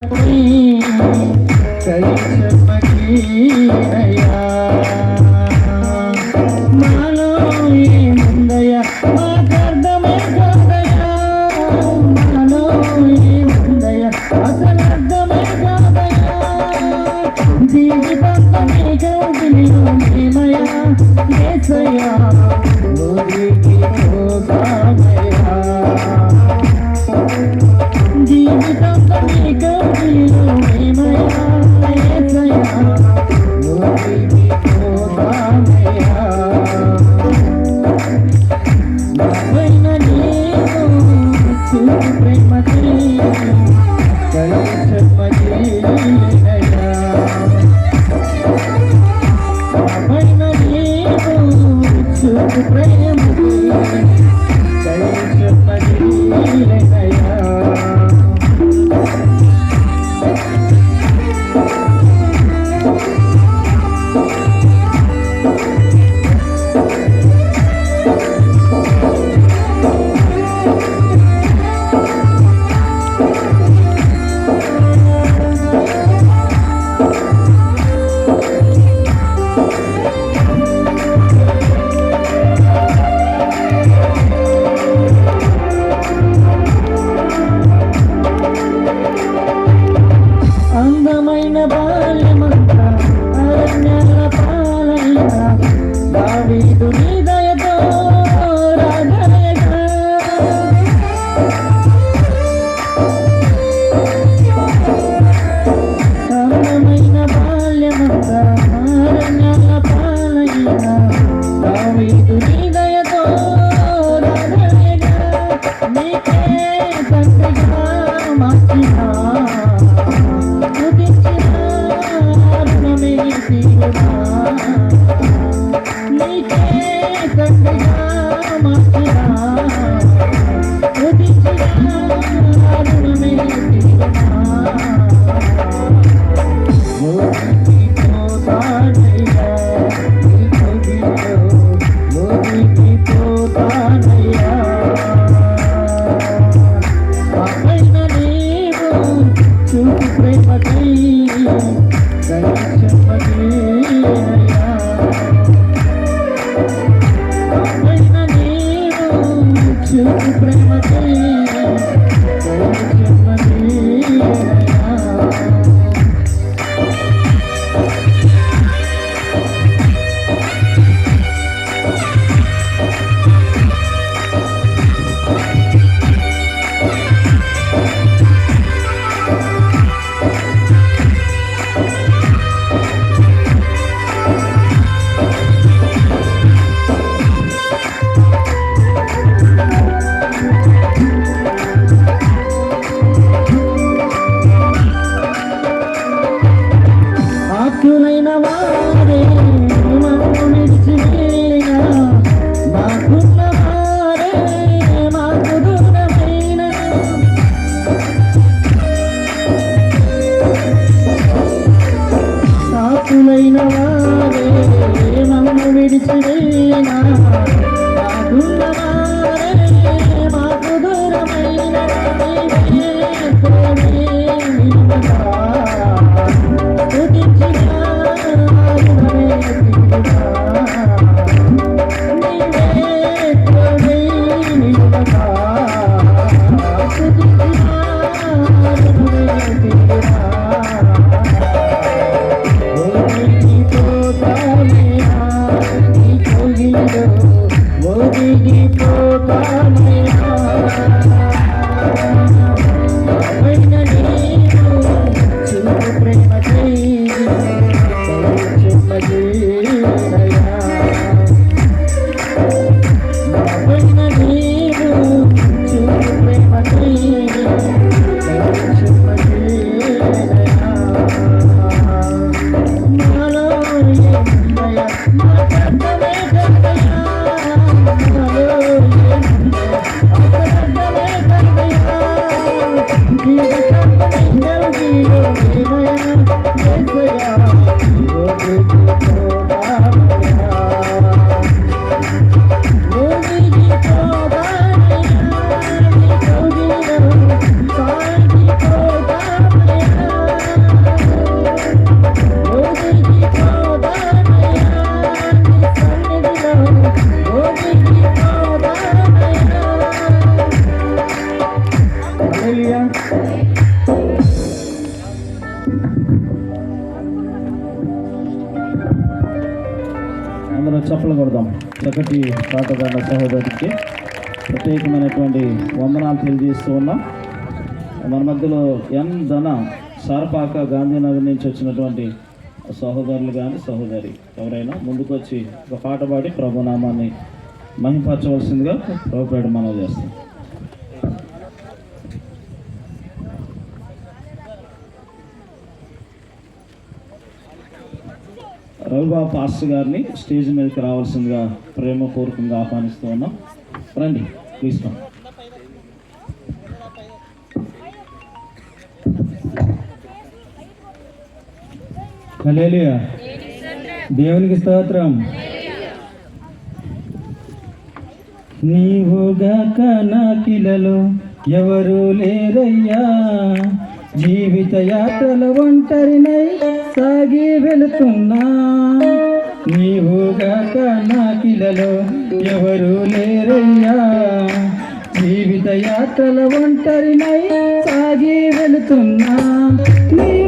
Thank you. ప్రేమ ప్రతి పాటగాళ్ళ సహోదరికి ప్రత్యేకమైనటువంటి వందనాలు తెలియజేస్తూ ఉన్నాం. మన మధ్యలో ఎన్ ధన సారపాక గాంధీనగర్ నుంచి వచ్చినటువంటి సహోదరులు కానీ సహోదరి ఎవరైనా ముందుకు వచ్చి ఒక పాట పాడి ప్రభునామాన్ని మహింపరచవలసిందిగా ప్రభుపేట మనం చేస్తాం రవిబాబు పాస్టర్ గారిని స్టేజ్ మీదకి రావాల్సిందిగా ప్రేమపూర్వకంగా ఆహ్వానిస్తూ ఉన్నాం. రండి ప్లీజ్ కమ్ దేవునికి స్తోత్రం. నీవుగా నా ఎవరు లేరయ్యా? జీవిత యాత్రలు ఒంటరినై సాగి వెళుతున్నా. నీవుగాక నా కిలలో ఎవరు లేరయ్యా. జీవిత యాత్రల ఒంటరినై సాగి వెళుతున్నా. నీవే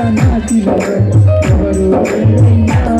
I'm not even worth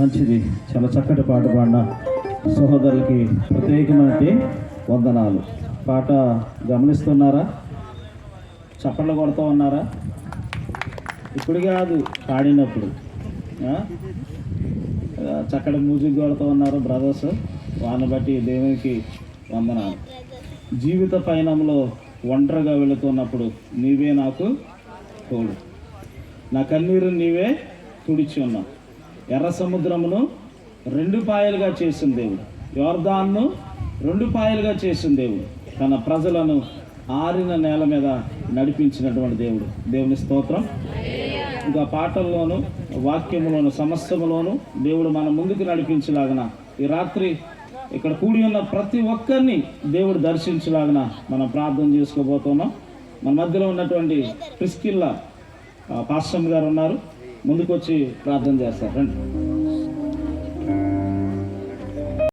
మంచిది. చాలా చక్కటి పాట పాడిన సహోదరులకి ప్రత్యేకమైనటి వందనాలు. పాట గమనిస్తున్నారా? చప్పట్లు కొడుతూ ఉన్నారా? ఇప్పుడు కాదు పాడినప్పుడు. చక్కటి మ్యూజిక్ కొడుతూ ఉన్నారు బ్రదర్స్. వాళ్ళని బట్టి దేవునికి వందనాలు. జీవిత పయనంలో ఒంటరిగా వెళుతున్నప్పుడు నీవే నాకు తోడు నా కన్నీరు నీవే తుడిచి ఉన్నావు. ఎర్ర సముద్రమును రెండు పాయలుగా చేసిన దేవుడు. యోర్దాన్ను రెండు పాయలుగా చేసిన దేవుడు. తన ప్రజలను ఆరిన నేల మీద నడిపించినటువంటి దేవుడు. దేవుని స్తోత్రం. ఇంకా పాటల్లోను వాక్యములోను సమస్తములోను దేవుడు మన ముందుకు నడిపించలాగన ఈ రాత్రి ఇక్కడ కూడి ఉన్న ప్రతి ఒక్కరిని దేవుడు దర్శించలాగన మనం ప్రార్థన చేసుకోబోతున్నాం. మన మధ్యలో ఉన్నటువంటి ప్రిస్కిల్లా పాశ్రమ్ గారు ఉన్నారు. ముందుకు వచ్చి ప్రార్థన చేస్తారు. రండి.